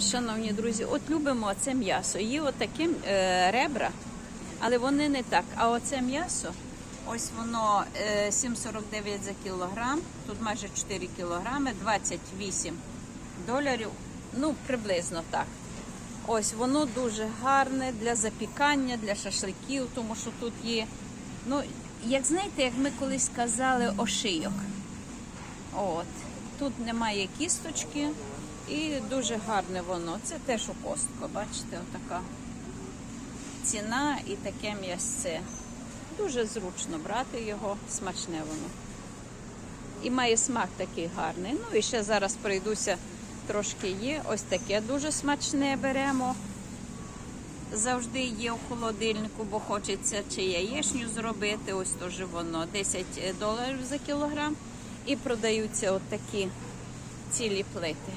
шановні друзі, от любимо це м'ясо. Є отакі е, ребра, але вони не так. А оце м'ясо, ось воно е, 7,49 за кілограм, тут майже 4 кілограми, 28 доларів, ну приблизно так. Ось воно дуже гарне для запікання, для шашликів, тому що тут є. Ну, як знаєте, як ми колись казали, ошийок. От. Тут немає кісточки і дуже гарне воно. Це теж у костку, бачите, отака ціна і таке м'ясце. Дуже зручно брати його, смачне воно. І має смак такий гарний. Ну і ще зараз пройдуся трошки є. Ось таке дуже смачне беремо. Завжди є в холодильнику, бо хочеться чи яєчню зробити. Ось теж воно 10 доларів за кілограм. І продаються от такі цілі плити.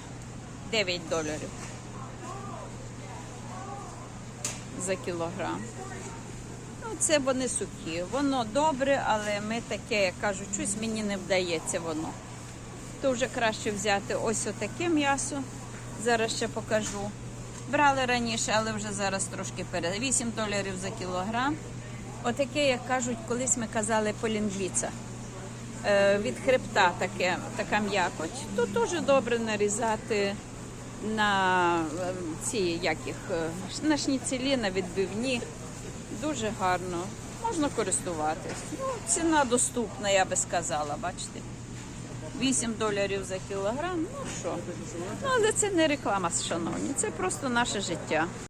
9 доларів за кілограм. Ну, це вони сухі. Воно добре, але ми таке, як кажуть, щось мені не вдається воно. То вже краще взяти ось отаке м'ясо. Зараз ще покажу. Брали раніше, але вже зараз трошки перед. 8 доларів за кілограм. Отаке, як кажуть, колись ми казали полінгліца. Е, від хребта таке, така м'якоть. Тут дуже добре нарізати на е, ці яких е, на шніцелі, на відбивні. Дуже гарно. Можна користуватись. Ну, ціна доступна, я би сказала, бачите. 8 доларів за кілограм. Ну що? Ну, але це не реклама, шановні, це просто наше життя.